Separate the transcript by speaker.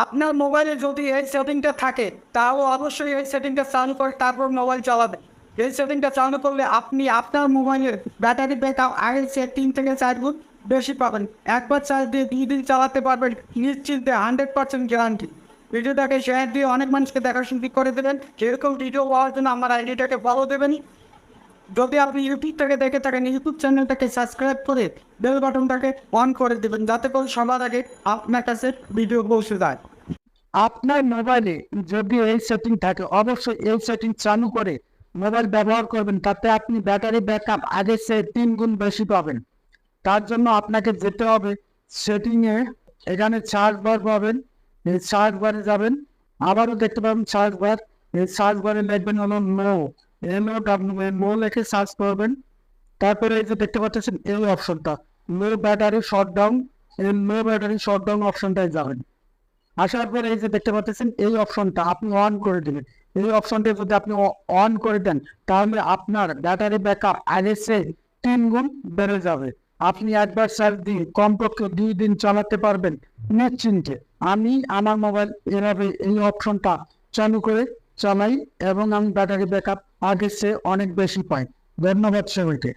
Speaker 1: আপনার মোবাইলে যদি এই সেটিংটা থাকে, তাও অবশ্যই এই সেটিংটা চালু করে তারপর মোবাইল চালাবেন। এই সেটিংটা চালু করলে আপনি আপনার মোবাইলের ব্যাটারি ব্যাকআপ আগের চেয়ে তিন থেকে চার গুণ বেশি পাবেন। একবার চার্জ দিয়ে দুই দিন চালাতে পারবেন, নিশ্চিন্তে হান্ড্রেড পার্সেন্ট গ্যারান্টি ভিডিওটাকে শেয়ার দিয়ে অনেক মানুষকে দেখাশুনি করে দেবেন। যেরকম ভিডিও পাওয়ার জন্য আমার আইডিটাকে ফলো দেবেন যদি আপনি ইউটিউব থেকে দেখে থাকেন, ইউটিউব চ্যানেলটাকে সাবস্ক্রাইব করে বেল বাটনটাকে অন করে দেবেন, যাতে করে সবার আগে আপনার কাছে ভিডিও পৌঁছে যায়।
Speaker 2: আপনার মোবাইলে যদি এই সেটিং থাকে, অবশ্যই এই সেটিং চালু করে মোবাইল ব্যবহার করবেন, তাতে আপনি ব্যাটারি ব্যাকআপ আগের চেয়ে তিন গুণ বেশি পাবেন। তার জন্য আপনাকে যেতে হবে সেটিংয়ে এখানে চার্জ বার পাবেন, এই চার্জ বারে যাবেন। আবারও দেখতে পাবেন চার্জ বার এই চার্জ বারে লিখবেন হলো no M O W no লিখে সার্চ করবেন তারপরে এই যে দেখতে পাচ্ছেন এই অপশনটা low battery shut down low battery shut down অপশনটায় যাবেন আসার পরে এই যে দেখতে পাচ্ছেন এই অপশনটা আপনি অন করে দিবেন। এই অপশনটা যদি আপনি অন করে দেন, তাহলে আপনার ব্যাটারি ব্যাকআপ আগের তিন গুণ বেড়ে যাবে। আপনি একবার চার্জ দিয়ে কমপক্ষে দুই দিন চালাতে পারবেন। নিশ্চিন্তে। আমি, আমার মোবাইল এভাবে এই অপশনটা চালু করে চালাই এবং আমি ব্যাটারি ব্যাকআপ আগের চেয়ে অনেক বেশি পাই। ধন্যবাদ সবাইকে।